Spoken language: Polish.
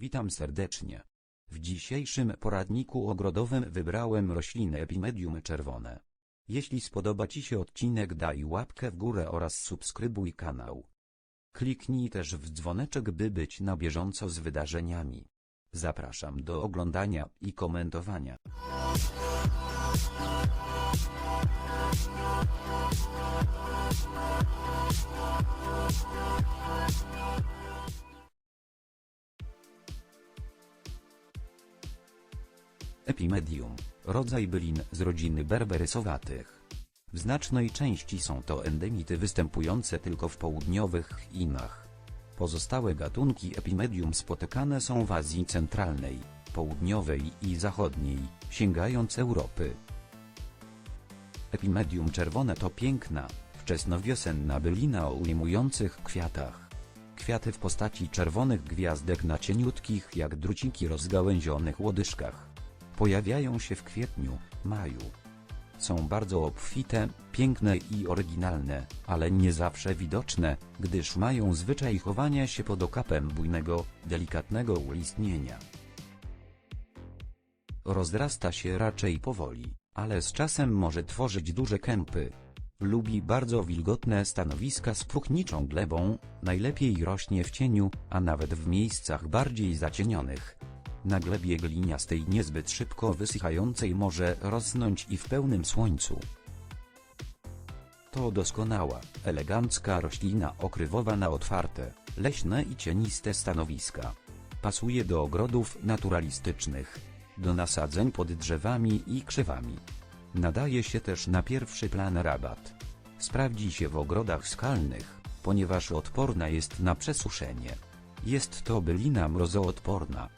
Witam serdecznie. W dzisiejszym poradniku ogrodowym wybrałem rośliny Epimedium czerwone. Jeśli spodoba Ci się odcinek daj łapkę w górę oraz subskrybuj kanał. Kliknij też w dzwoneczek by być na bieżąco z wydarzeniami. Zapraszam do oglądania i komentowania. Epimedium, rodzaj bylin z rodziny berberysowatych. W znacznej części są to endemity występujące tylko w południowych Chinach. Pozostałe gatunki Epimedium spotykane są w Azji Centralnej, Południowej i Zachodniej, sięgając Europy. Epimedium czerwone to piękna, wczesnowiosenna bylina o ujmujących kwiatach. Kwiaty w postaci czerwonych gwiazdek na cieniutkich jak druciki rozgałęzionych łodyżkach. Pojawiają się w kwietniu, maju. Są bardzo obfite, piękne i oryginalne, ale nie zawsze widoczne, gdyż mają zwyczaj chowania się pod okapem bujnego, delikatnego ulistnienia. Rozrasta się raczej powoli, ale z czasem może tworzyć duże kępy. Lubi bardzo wilgotne stanowiska z próchniczą glebą, najlepiej rośnie w cieniu, a nawet w miejscach bardziej zacienionych. Na glebie gliniastej niezbyt szybko wysychającej może rosnąć i w pełnym słońcu. To doskonała, elegancka roślina okrywowa na otwarte, leśne i cieniste stanowiska. Pasuje do ogrodów naturalistycznych, do nasadzeń pod drzewami i krzewami. Nadaje się też na pierwszy plan rabat. Sprawdzi się w ogrodach skalnych, ponieważ odporna jest na przesuszenie. Jest to bylina mrozoodporna.